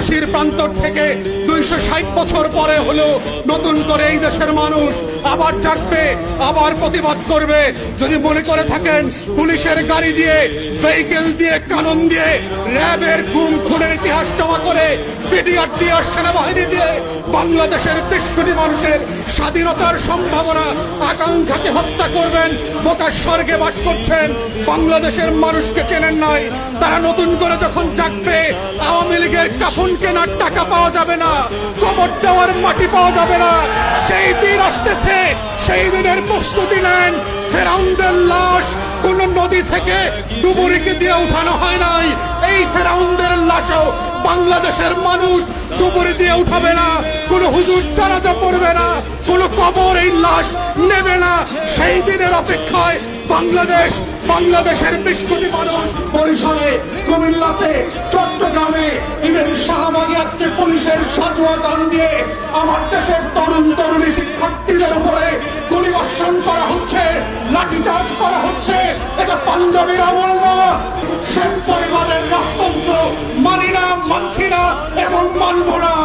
ফাঁসির প্রান্তর থেকে দুইশো ষাট বছর পরে হলো নতুন করে এই দেশের মানুষ আবার জাগবে, আবার প্রতিবাদ করবে। যদি মনে করে থাকেন, পুলিশের গাড়ি দিয়ে, ভেহিকেল দিয়ে, কানন দিয়ে, র্যাবের গুম, খুনের ইতিহাস জমা করে পিডিআর দিয়ে, সেনাবাহিনী দিয়ে বাংলাদেশের বেশ মানুষের স্বাধীনতার সম্ভাবনা আকাঙ্ক্ষাকে হত্যা করবেন বোকার স্বর্গে বাস করছেন, বাংলাদেশের মানুষকে চেনেন নাই। তারা নতুন করে যখন জাগবে আওয়ামী লীগের কাফন কেনার টাকা পাওয়া যাবে না, কবর দেওয়ার মাটি পাওয়া যাবে না। সেই দিন আসতেছে, সেই দিনের প্রস্তুতি নেন। ফেরাউনদের লাশ কোন নদী থেকে ডুবুরিকে দিয়ে উঠানো হয় নাই। বাংলাদেশের মানুষ ডুবুরি দিয়ে উঠাবে না, কোন হুজুর জানাজা পড়বে না, কোন কবর এই লাশ নেবে না। সেই দিনের অপেক্ষায় বাংলাদেশ, বাংলাদেশের বিশ কোটি মানুষ পরিসরে কুমিল্লাতে, চট্টগ্রামে, ইভেন শাহবাগে আজকে পুলিশের সাজুয়া গান দিয়ে আমার দেশের তরুণ তরুণী শিক্ষার্থীদের উপরে গুলি বর্ষণ করা হচ্ছে, লাঠিচার্জ করা হচ্ছে। এটা পাঞ্জাবের আমল না সেন পরিবারের রাজতন্ত্র না মানছি না এবং মানব না।